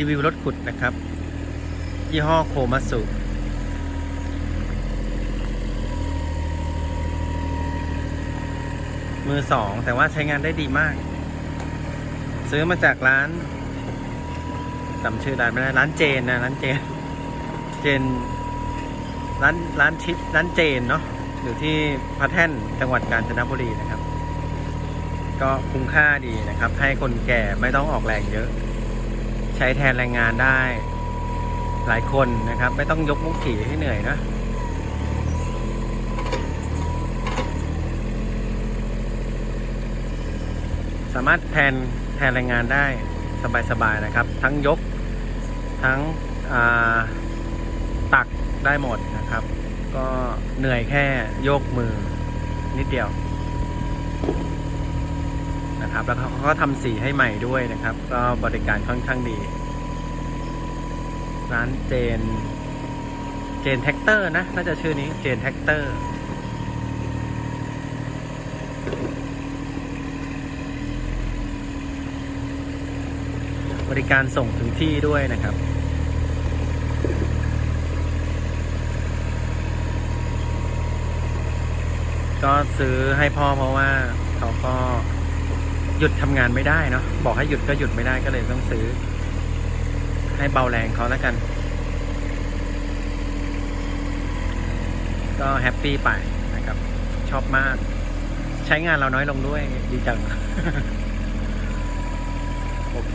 รีวิวรถขุดนะครับ ยี่ห้อโคมัสุมือสอง แต่ว่าใช้งานได้ดีมาก ซื้อมาจากร้านจำชื่อร้านไม่ได้ร้านเจนนะร้านเจน เจน ร้านร้านชิดร้านเจนเนาะอยู่ที่พระแท่นจังหวัดกาญจนบุรีนะครับ ก็คุ้มค่าดีนะครับ ให้คนแก่ไม่ต้องออกแรงเยอะ ใช้แทนแรงงานได้หลายคนนะครับ ไม่ต้องยกมุกขี่ให้เหนื่อยนะสามารถแทนแทนแรงงานได้สบายๆนะครับ ทั้งยกทั้งตักได้หมดนะครับ ก็เหนื่อยแค่โยกมือนิดเดียว นะครับ แล้วเขาก็ทำสีให้ใหม่ด้วยนะครับ ก็บริการค่อนข้างดี ร้านเจน เจนแท็กเตอร์นะ น่าจะชื่อนี้เจนแท็กเตอร์บริการส่งถึงที่ด้วยนะครับ ก็ซื้อให้พ่อเพราะว่าเขาก็ หยุดทำงานไม่ได้เนาะบอกให้หยุดก็หยุดไม่ได้ก็เลยต้องซื้อ ให้เบาแรงเขาแล้วกัน ก็แฮปปี้ไปนะครับ ชอบมาก ใช้งานเราน้อยลงด้วยดีจัง โอเค